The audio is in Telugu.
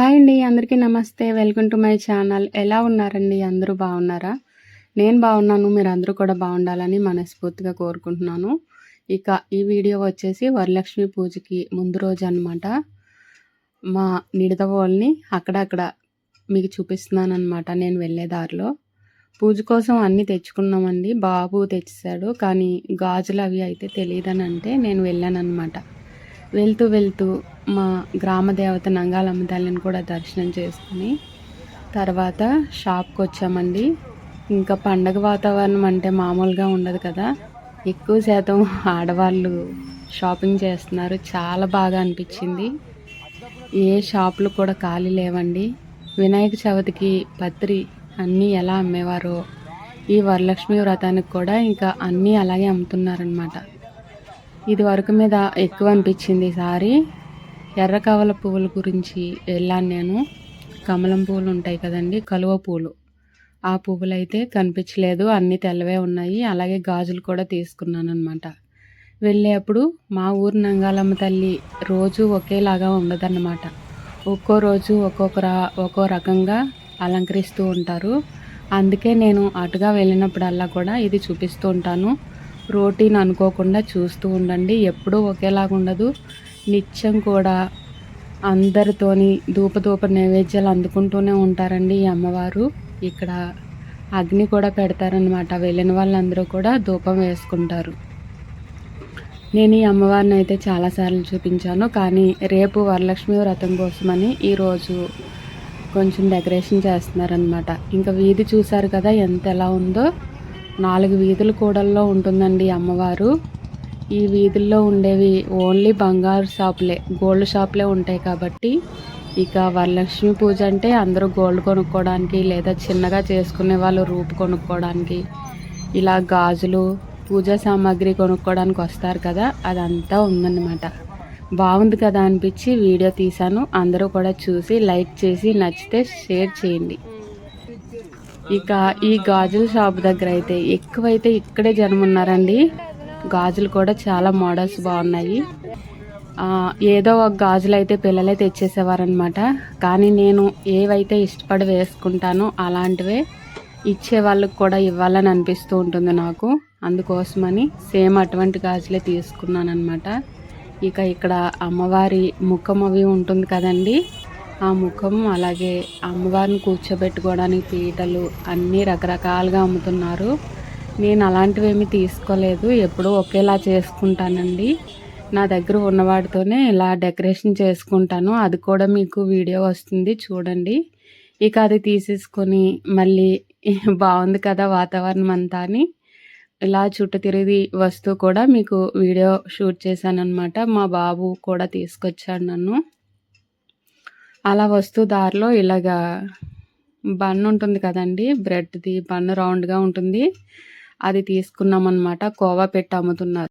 హాయ్ అండి అందరికీ నమస్తే. Welcome to my channel. ఎలా ఉన్నారండి? అందరూ బాగున్నారా? నేను బాగున్నాను. మీరు అందరూ కూడా బాగుండాలని మనస్ఫూర్తిగా కోరుకుంటున్నాను. ఇక ఈ వీడియో వచ్చేసి వరలక్ష్మి పూజకి ముందు రోజు అనమాట మా నిడదవోల్ని అక్కడక్కడ మీకు చూపిస్తున్నాను అనమాట నేను వెళ్ళే దారిలో. పూజ కోసం అన్నీ తెచ్చుకున్నామండి. బాబు తెచ్చాడు కానీ గాజులు అవి అయితే తెలియదని అంటే నేను వెళ్ళాను అనమాట వెళ్తూ వెళ్తూ మా గ్రామ దేవత నంగాలమ్మ తల్లిని కూడా దర్శనం చేసుకుని తర్వాత షాప్కి వచ్చామండి. ఇంకా పండగ వాతావరణం అంటే మామూలుగా ఉండదు కదా. ఎక్కువ శాతం ఆడవాళ్ళు షాపింగ్ చేస్తున్నారు. చాలా బాగా అనిపించింది. ఏ షాపులు కూడా ఖాళీ లేవండి. వినాయక చవితికి పత్రి అన్నీ ఎలా అమ్మేవారో ఈ వరలక్ష్మి వ్రతానికి కూడా ఇంకా అన్నీ అలాగే అమ్ముతున్నారనమాట ఇది వరకు మీద ఎక్కువ అనిపించింది ఈసారి ఎర్ర కవల పువ్వుల గురించి వెళ్ళాను నేను. కమలం పువ్వులు ఉంటాయి కదండి కలువ పువ్వులు ఆ పువ్వులు అయితే కనిపించలేదు అన్నీ తెల్లవే ఉన్నాయి. అలాగే గాజులు కూడా తీసుకున్నాను అనమాట వెళ్ళేప్పుడు మా ఊరు నంగాలమ్మ తల్లి రోజు ఒకేలాగా ఉండదన్నమాట. ఒక్కో రోజు ఒక్కొక్క ఒక్కో రకంగా అలంకరిస్తూ ఉంటారు. అందుకే నేను అటుగా వెళ్ళినప్పుడల్లా కూడా ఇది చూపిస్తూ ఉంటాను. రోటీన్ అనుకోకుండా చూస్తూ ఉండండి. ఎప్పుడూ ఒకేలాగా ఉండదు. నిత్యం కూడా అందరితోని ధూపధూప నైవేద్యాలు అందుకుంటూనే ఉంటారండి ఈ అమ్మవారు. ఇక్కడ అగ్ని కూడా పెడతారనమాట వెళ్ళిన వాళ్ళందరూ కూడా ధూపం వేసుకుంటారు. నేను ఈ అమ్మవారిని అయితే చాలాసార్లు చూపించాను. కానీ రేపు వరలక్ష్మి వ్రతం కోసమని ఈరోజు కొంచెం డెకరేషన్ చేస్తున్నారనమాట ఇంకా వీధి చూసారు కదా ఎంత ఎలా ఉందో. నాలుగు వీధుల కూడల్లో ఉంటుందండి అమ్మవారు. ఈ వీధుల్లో ఉండేవి ఓన్లీ బంగారు షాపులే గోల్డ్ షాపులే ఉంటాయి కాబట్టి. ఇక వరలక్ష్మి పూజ అంటే అందరూ గోల్డ్ కొనుక్కోవడానికి లేదా చిన్నగా చేసుకునే వాళ్ళు రూపు కొనుక్కోవడానికి ఇలా గాజులు పూజా సామాగ్రి కొనుక్కోవడానికి వస్తారు కదా అదంతా ఉందన్నమాట. బాగుంది కదా అనిపించి వీడియో తీశాను. అందరూ కూడా చూసి లైక్ చేసి నచ్చితే షేర్ చేయండి. ఇక ఈ గాజుల షాప్ దగ్గర అయితే ఎక్కువైతే ఇక్కడే జనం ఉన్నారండి గాజులు కూడా చాలా మోడల్స్ బాగున్నాయి. ఏదో ఒక గాజులు అయితే పిల్లలే తెచ్చేసేవారనమాట కానీ నేను ఏవైతే ఇష్టపడి వేసుకుంటానో అలాంటివే ఇచ్చే వాళ్ళకి కూడా ఇవ్వాలని అనిపిస్తూ ఉంటుంది నాకు. అందుకోసమని సేమ్ అటువంటి గాజులే తీసుకున్నాను అనమాట ఇక ఇక్కడ అమ్మవారి ముఖం అవి ఉంటుంది కదండి. ఆ ముఖం అలాగే అమ్మవారిని కూర్చోబెట్టుకోవడానికి పీటలు అన్నీ రకరకాలుగా అమ్ముతున్నారు. నేను అలాంటివి ఏమీ తీసుకోలేదు. ఎప్పుడూ ఒకేలా చేసుకుంటానండి. నా దగ్గర ఉన్నవాడితోనే ఇలా డెకరేషన్ చేసుకుంటాను. అది కూడా మీకు వీడియో వస్తుంది చూడండి. ఇక అది తీసేసుకొని మళ్ళీ బాగుంది కదా వాతావరణం అంతా అని. ఇలా చుట్టూ తిరిగి వస్తూ కూడా మీకు వీడియో షూట్ చేశాను అనమాట మా బాబు కూడా తీసుకొచ్చాడు నన్ను. అలా వస్తూ దారిలో ఇలాగా బన్ ఉంటుంది కదండి బ్రెడ్ది బన్ రౌండ్గా ఉంటుంది. అది తీసుకున్నాం అనమాట కోవా పెట్టి అమ్ముతున్నారు.